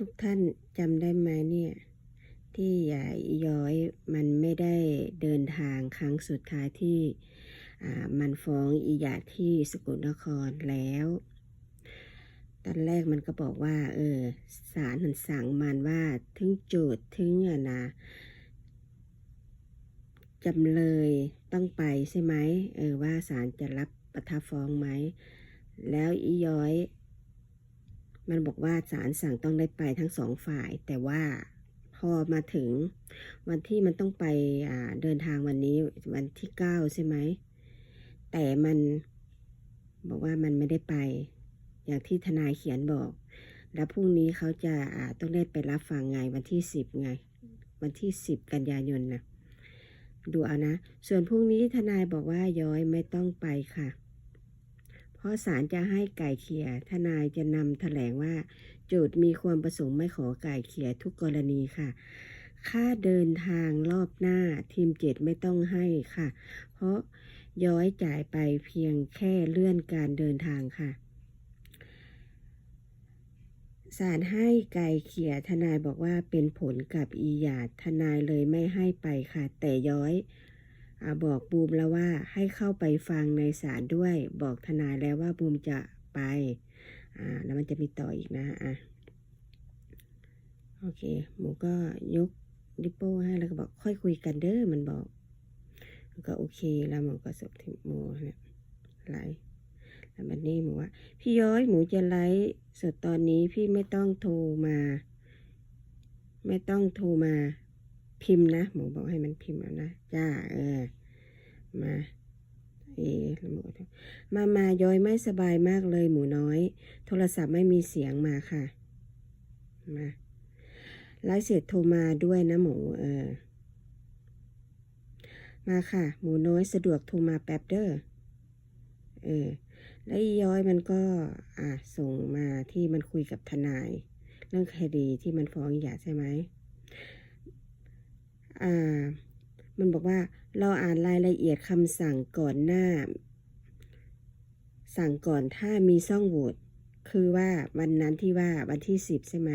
ทุกท่านจำได้ไหมเนี่ย ที่ยายย้อยมันไม่ได้เดินทางครั้งสุดท้ายที่มันฟ้องอีหยาที่สกลนครแล้ว ตอนแรกมันก็บอกว่า เออศาลมันสั่งมันว่าถึงโจทย์ถึงอะนะจำเลยต้องไปใช่ไหมเออว่าศาลจะรับประทับฟ้องไหม แล้วอีย้อย มันบอกว่าศาลสั่งต้องได้ไปทั้งสองฝ่าย แต่ว่าพอมาถึงวันที่มันต้องไปอ่าเดินทางวันนี้วันที่เก้าใช่ไหม แต่มันบอกว่ามันไม่ได้ไป อย่างที่ทนายเขียนบอก แล้วพรุ่งนี้เขาจะอ่าต้องได้ไปรับฟังไงวันที่สิบไง วันที่สิบกันยายนนะดูเอานะ ส่วนพรุ่งนี้ทนายบอกว่าย้อยไม่ต้องไปค่ะ ราะศาลจะให้ไก่เขียทนายจะนำแถลงว่าโจทย์มีความประสงค์ไม่ขอไก่เขียทุกกรณีค่ะ ค่าเดินทางรอบหน้าทีมเจ็ดไม่ต้องให้ค่ะ เพราะย้อยจ่ายไปเพียงแค่เลื่อนการเดินทางค่ะศาลให้ไกลเขียทนายบอกว่าเป็นผลกับอีหยาดทนายเลยไม่ให้ไปค่ะ แต่ย้อย อบอกบูมแล้วว่าให้เข้าไปฟังในศาลด้วย บอกทนายแล้วว่าบูมจะไป อ่า แล้วมันจะมีต่ออีกนะอะโอเคหมูก็ยกดิปโป้ให้แล้วก็บอกค่อยคุยกันเด้อมันบอกก็โอเคแล้วหมูก็ส่งถึงหมูเนี่ยไลฟ์แล้วบันนี้หมูว่า พี่ย้อยหมูจะไลฟ์สดตอนนี้พี่ไม่ต้องโทรมา ไม่ต้องโทรมา พิมพ์นะ หมูบอกให้มันพิมพ์เอานะ จ้า เออ มาเอหมูมามาย้อยไม่สบายมากเลยหมูน้อย โทรศัพท์ไม่มีเสียงมาค่ะ มาไลฟ์เสร็จโทรมาด้วยนะหมู เออ มาค่ะ หมูน้อยสะดวกโทรมาแป๊บเด้อ เออ แล้วย้อยมันก็ อะ ส่งมาที่มันคุยกับทนาย เรื่องคดีที่มันฟ้องหย่าใช่ไหม มันบอกว่าเราอ่านรายละเอียดคำสั่งก่อนหน้า สั่งก่อนถ้ามีซ่องโหวตคือว่าวันนั้นที่ว่าวันที่สิบใช่ไหม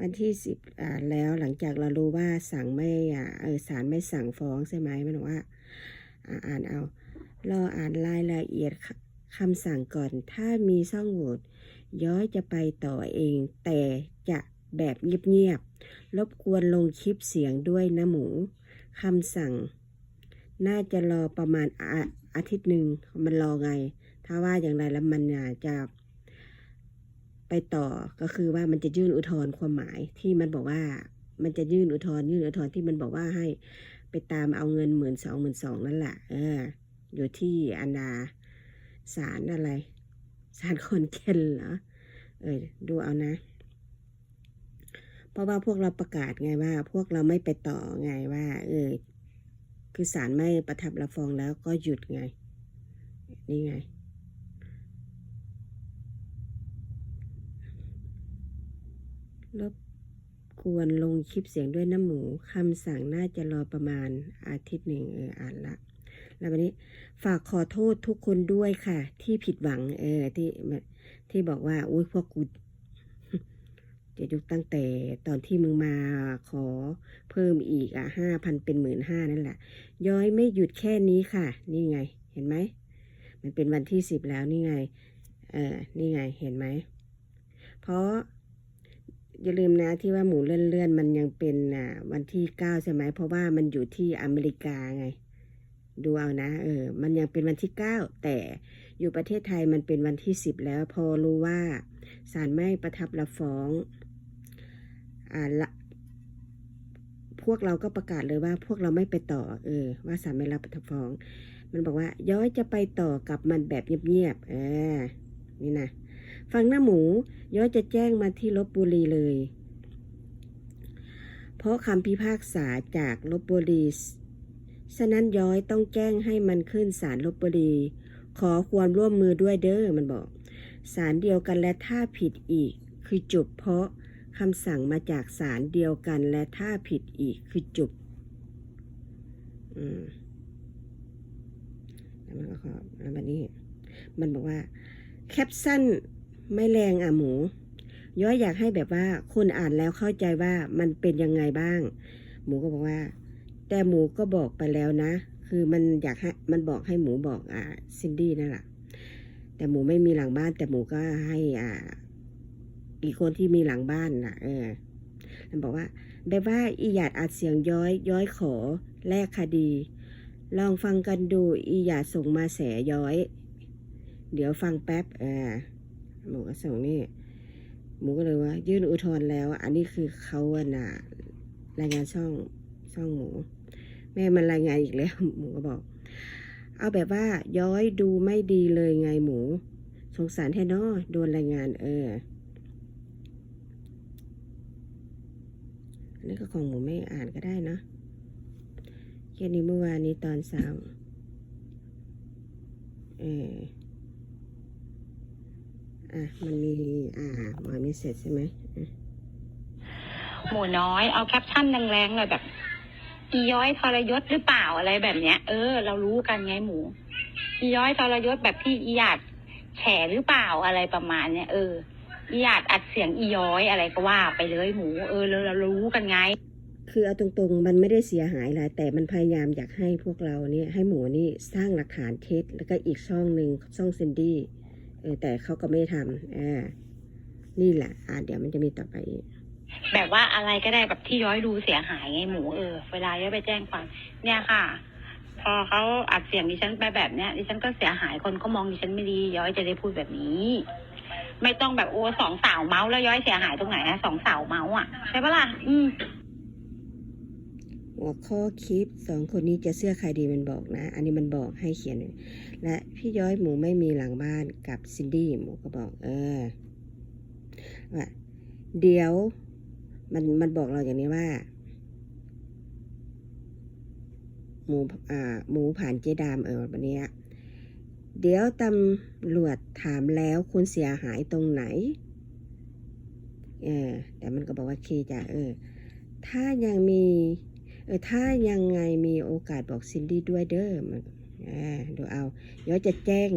วันที่สิบอ่านแล้วหลังจากเรารู้ว่าสั่งไม่อ่าเออศาลไม่สั่งฟ้องใช่ไหมมันบอกว่าอ่าอ่านเอารออ่านรายละเอียดคำสั่งก่อน ถ้ามีช่องโหว่ย้อยจะไปต่อเอง แต่จะแบบเงียบ รบกวนลงคลิปเสียงด้วยนะหมูคำสั่ง น่าจะรอประมาณอาอาทิตย์หนึ่งมันรอไง ถ้าว่าอย่างไรแล้วมันอะจะไปต่อก็คือว่ามันจะยื่นอุทธรณ์ความหมายที่มันบอกว่า มันจะยื่นอุทธรณ์ยื่นอุทธรณ์ที่มันบอกว่าให้ไปตามเอาเงินหมื่นสองหมื่นสองนั่นแหละเออ อยู่ที่อันดาศาลอะไรศาลคนเคนเหรอเออดูเอานะ เพราะว่าพวกเราประกาศไงว่า พวกเราไม่ไปต่อไงว่า เออ คือศาลไม่ประทับรับฟ้องแล้วก็หยุดไง นี่ไงรบกวนลงคลิปเสียงด้วยน้ำหมูคำสั่งน่าจะรอประมาณอาทิตย์หนึ่งเอออ่านละแล้ววันนี้ฝากขอโทษทุกคนด้วยค่ะ ที่ผิดหวังเออที่ที่บอกว่าอุ้ยพวกกู จะยุกตั้งแต่ตอนที่มึงมาขอเพิ่มอีกอะห้าพันเป็นหมื่นห้านั่นแหละ ย้อยไม่หยุดแค่นี้ค่ะ นี่ไง เห็นไหม มันเป็นวันที่สิบแล้วนี่ไง เออ นี่ไง เห็นไหม เพราะ อย่าลืมนะที่ว่าหมูเลื่อนๆ มันยังเป็นอ่าวันที่เก้าใช่ไหม เพราะว่ามันอยู่ที่อเมริกาไง ดูเอานะ เออ มันยังเป็นวันที่เก้าแต่อยู่ประเทศไทยมันเป็นวันที่สิบแล้ว พอรู้ว่าศาลไม่ประทับรับฟ้อง ละพวกเราก็ประกาศเลยว่าพวกเราไม่ไปต่อ เออ ว่าศาลไม่รับประทับฟ้อง มันบอกว่า ย้อยจะไปต่อกับมันแบบเงียบๆเออนี่นะฟังหน้าหมู ย้อยจะแจ้งมาที่ลบบุรีเลย เพราะคำพิพากษาจากลบบุรีฉะนั้นย้อยต้องแจ้งให้มันขึ้นศาลลบบุรี ขอความร่วมมือด้วยเด้อมันบอกศาลเดียวกันและถ้าผิดอีก คือจบเพราะ คำสั่งมาจากศาลเดียวกันและถ้าผิดอีกคือจบอืมแล้วมันก็ขอแล้ววันนี้ มันบอกว่า แคปชั่นไม่แรงอะหมูย้อยอยากให้แบบว่าคนอ่านแล้วเข้าใจว่ามันเป็นยังไงบ้าง หมูก็บอกว่า แต่หมูก็บอกไปแล้วนะ คือมันอยากให้มันบอกให้หมูบอกอ่าซินดี้นั่นแหละแต่หมูไม่มีหลังบ้านแต่หมูก็ให้อ่า อีกคนที่มีหลังบ้านน่ะ เออมันบอกว่าแบบว่าอีหยาดอัดเสียงย้อย ย้อยขอ แลกคดี ลองฟังกันดูอีหยาดส่งมาแสย้อย เดี๋ยวฟังแป๊บเออหมูก็ส่งนี่หมูก็เลยว่า ยื่นอุทธรณ์แล้ว อันนี้คือเขาอะนะรายงานช่องช่องหมู แม่มันรายงานอีกแล้ว หมูก็บอก เอาแบบว่าย้อยดูไม่ดีเลยไงหมู สงสารแท้นอโดนรายงานเออ นนี้ก็ของหมูไม่อ่านก็ได้นะแค่นี้เมื่อวานนี้ตอนเช้าเอออะ มันมี อ่ามาไม่เสร็จใช่ไหมหมูน้อย เอาแคปชั่นแรงๆเลยแบบ อีย้อยทรยศหรือเปล่าอะไรแบบเนี้ย เออ เรารู้กันไงหมู อีย้อยทรยศแบบที่อีหยาดแฉหรือเปล่าอะไรประมาณเนี้ยเออ อีหยาดอัดเสียงอีย้อยอะไรก็ว่าไปเลยหมู เออเราเรารู้กันไง คือเอาตรงๆ มันไม่ได้เสียหายอะไรแต่มันพยายามอยากให้พวกเราเนี่ยให้หมูนี่สร้างหลักฐานเท็จแล้วก็อีกช่องหนึ่งช่องซินดี้เออแต่เขาก็ไม่ทำอ่านี่แหละอ่าเดี๋ยวมันจะมีต่อไปอีก แบบว่าอะไรก็ได้แบบที่ย้อยดูเสียหายไงหมูเออเวลาย้อยไปแจ้งความเนี่ยค่ะ พอเขาอัดเสียงดิฉันไปแบบเนี้ยดิฉันก็เสียหายคนก็มองดิฉันไม่ดีย้อยจะได้พูดแบบนี้ ไม่ต้องแบบโอ้สองสาวเมาส์แล้วย้อยเสียหายตรงไหนอะสองสาวเมาส์อะใช่ปะล่ะอืมหัวข้อคลิปสองคนนี้จะเสื้อใครดีมันบอกนะ อันนี้มันบอกให้เขียน และพี่ย้อยหมูไม่มีหลังบ้านกับซินดี้หมูก็บอก เออว่าเดี๋ยวมันมันบอกเราอย่างนี้ว่า หมูอ่า หมูผ่านเจดามเออวันเนี้ย เดี๋ยวตำรวจถามแล้วคุณเสียหายตรงไหน เออ แต่มันก็บอกว่าเคจ้ะเออ ถ้ายังมี เออ ถ้ายังไงมีโอกาสบอกซินดี้ด้วยเด้อมันอ่าดูเอา เดี๋ยวจะแจ้ง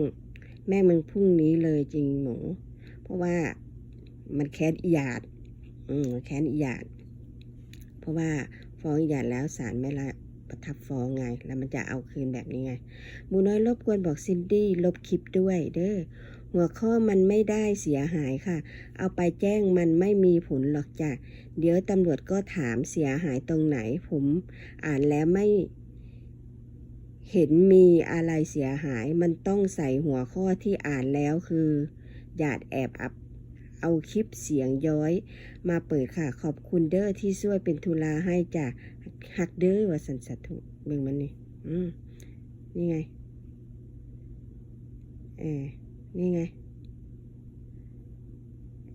แม่มึงพรุ่งนี้เลยจริงหมูเพราะว่ามันแค้นอีหยาด อืมแค้นอีหยาด เพราะว่าฟ้องอีหยาดแล้วศาลไม่ละ ประทับฟ้องไง แล้วมันจะเอาคืนแบบนี้ไงหมูน้อยรบกวนบอกซินดี้ลบคลิปด้วยเด้อหัวข้อมันไม่ได้เสียหายค่ะ เอาไปแจ้งมันไม่มีผลหรอกจ้ะ เดี๋ยวตำรวจก็ถามเสียหายตรงไหน ผมอ่านแล้วไม่ เห็นมีอะไรเสียหาย มันต้องใส่หัวข้อที่อ่านแล้วคือหยาดแอบอับเอาคลิปเสียงย้อย มาเปิดค่ะ ขอบคุณเด้อที่ช่วยเป็นทุลาให้จ้ะ หักเด้อว่าสันสัตถุเบิ่งมันนี่อืมนี่ไงเออนี่ไง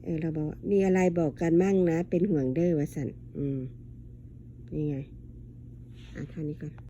เออเราบอกว่ามีอะไรบอกกันมั่งนะ เป็นห่วงเด้อว่าสันอืมนี่ไงอะท่านี้ก่อน